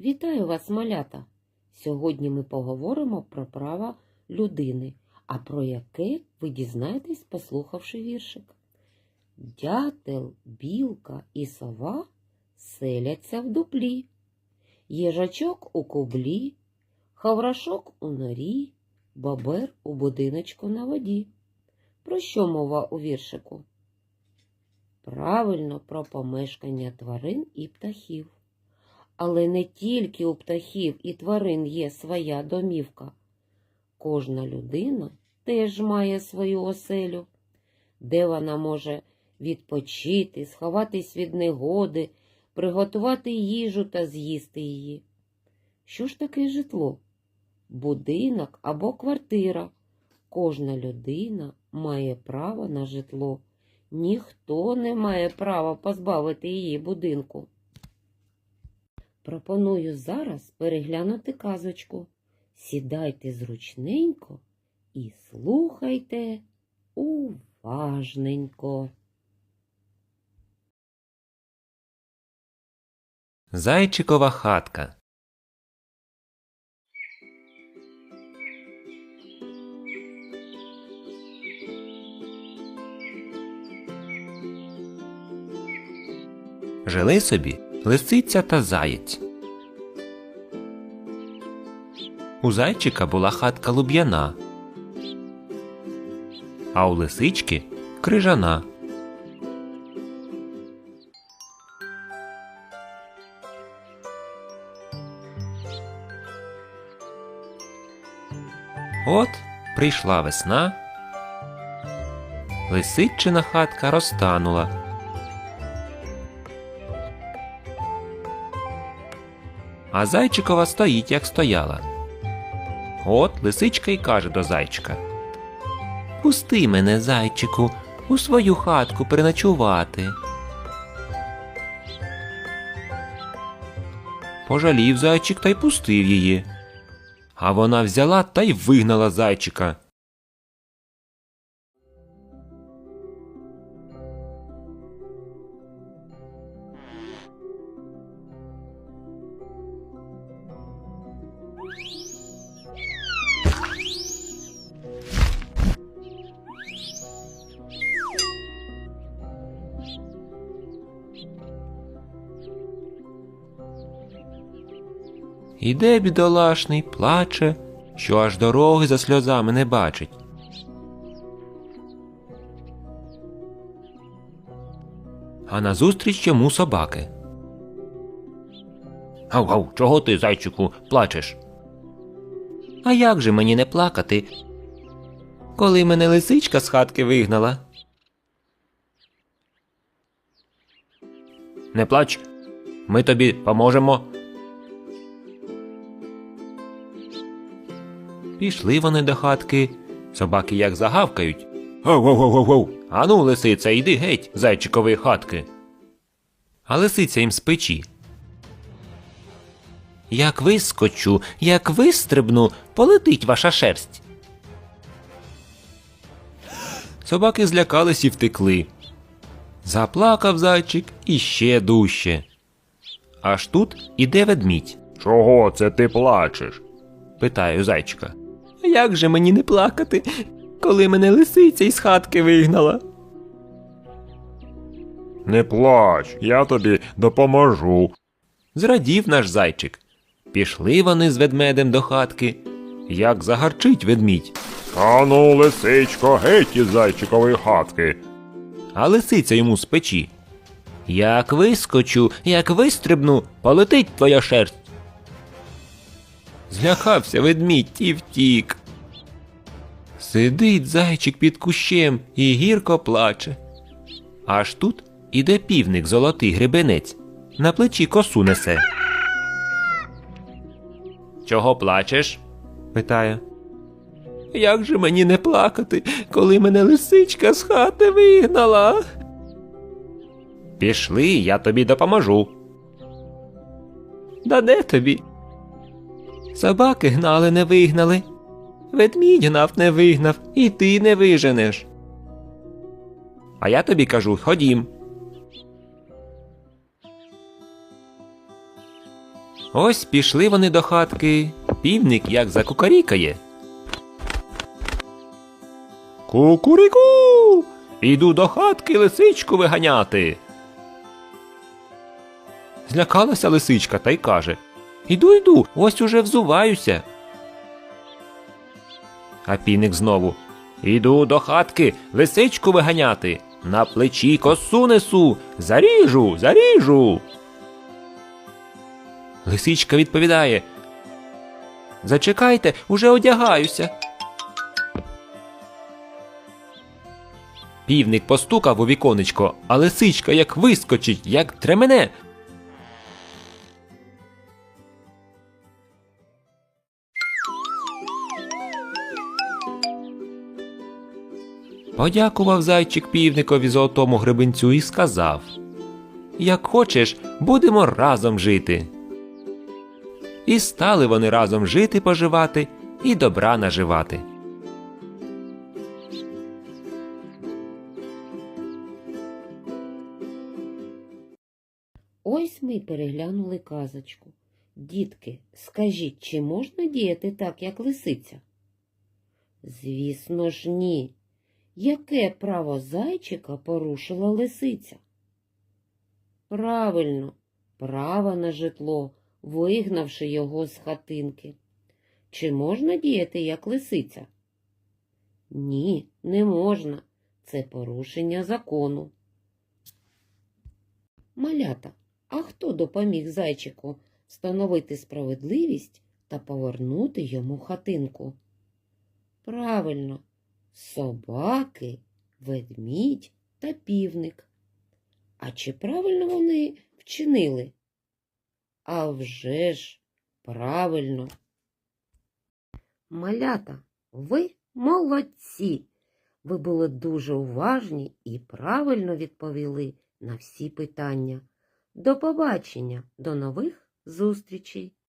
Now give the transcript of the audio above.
Вітаю вас, малята! Сьогодні ми поговоримо про права людини, а про яке ви дізнаєтесь, послухавши віршик. Дятел, білка і сова селяться в дуплі, їжачок у кублі, хаврашок у норі, бобер у будиночку на воді. Про що мова у віршику? Правильно про помешкання тварин і птахів. Але не тільки у птахів і тварин є своя домівка. Кожна людина теж має свою оселю, де вона може відпочити, сховатись від негоди, приготувати їжу та з'їсти її. Що ж таке житло? Будинок або квартира. Кожна людина має право на житло. Ніхто не має права позбавити її будинку. Пропоную зараз переглянути казочку. Сідайте зручненько і слухайте уважненько. Зайчикова хатка. Жили собі лисиця та заєць. У зайчика була хатка луб'яна, а у лисички крижана. От прийшла весна, лисичина хатка розтанула. А зайчикова стоїть, як стояла. От лисичка й каже до зайчика. Пусти мене, зайчику, у свою хатку переночувати. Пожалів зайчик та й пустив її. А вона взяла та й вигнала зайчика. Іде бідолашний, плаче, що аж дороги за сльозами не бачить. А назустріч йому собаки. Гав, гав, чого ти, зайчику, плачеш? А як же мені не плакати, коли мене лисичка з хатки вигнала? Не плач, ми тобі поможемо. Пішли вони до хатки. Собаки як загавкають. Гав, гав, гав, гав, гав. Ану, лисиця, йди геть, зайчикової хатки. А лисиця їм з печі. Як вискочу, як вистрибну, полетить ваша шерсть. Собаки злякались і втекли. Заплакав зайчик іще дужче. Аж тут іде ведмідь. Чого це ти плачеш? питає у зайчика. А як же мені не плакати, коли мене лисиця із хатки вигнала? Не плач, я тобі допоможу. Зрадів наш зайчик. Пішли вони з ведмедем до хатки. Як загарчить ведмідь, Ану, лисичко, геть із зайчикової хатки. а лисиця йому з печі. Як вискочу, як вистрибну, полетить твоя шерсть. Злякався ведмідь і втік. Сидить зайчик під кущем і гірко плаче. Аж тут іде півник золотий гребенець, на плечі косу несе. Чого плачеш? питає. Як же мені не плакати, коли мене лисичка з хати вигнала? Пішли, я тобі допоможу. Да де тобі? Собаки гнали, не вигнали. Ведмідь гнав, не вигнав, і ти не виженеш. А я тобі кажу, ходім. Ось пішли вони до хатки. Півник як закукарікає. Кукуріку! Іду до хатки лисичку виганяти. Злякалася лисичка та й каже Іду, йду, ось уже взуваюся. А півник знову Іду до хатки лисичку виганяти. На плечі косу несу, заріжу, заріжу. Лисичка відповідає Зачекайте, уже одягаюся. Півник постукав у віконечко, а лисичка як вискочить, як тремене. Подякував зайчик півникові золотому гребенцю і сказав Як хочеш, будемо разом жити. І стали вони разом жити поживати і добра наживати. Ось ми переглянули казочку. Дітки, скажіть, чи можна діяти так, як лисиця? Звісно ж, ні. Яке право зайчика порушила лисиця? Правильно, право на житло, вигнавши його з хатинки. Чи можна діяти як лисиця? Ні, не можна. Це порушення закону. Малята, а хто допоміг зайчику встановити справедливість та повернути йому хатинку? Правильно, собаки, ведмідь та півник. А чи правильно вони вчинили? А вже ж, правильно. Малята, ви молодці. Ви були дуже уважні і правильно відповіли на всі питання. До побачення, до нових зустрічей!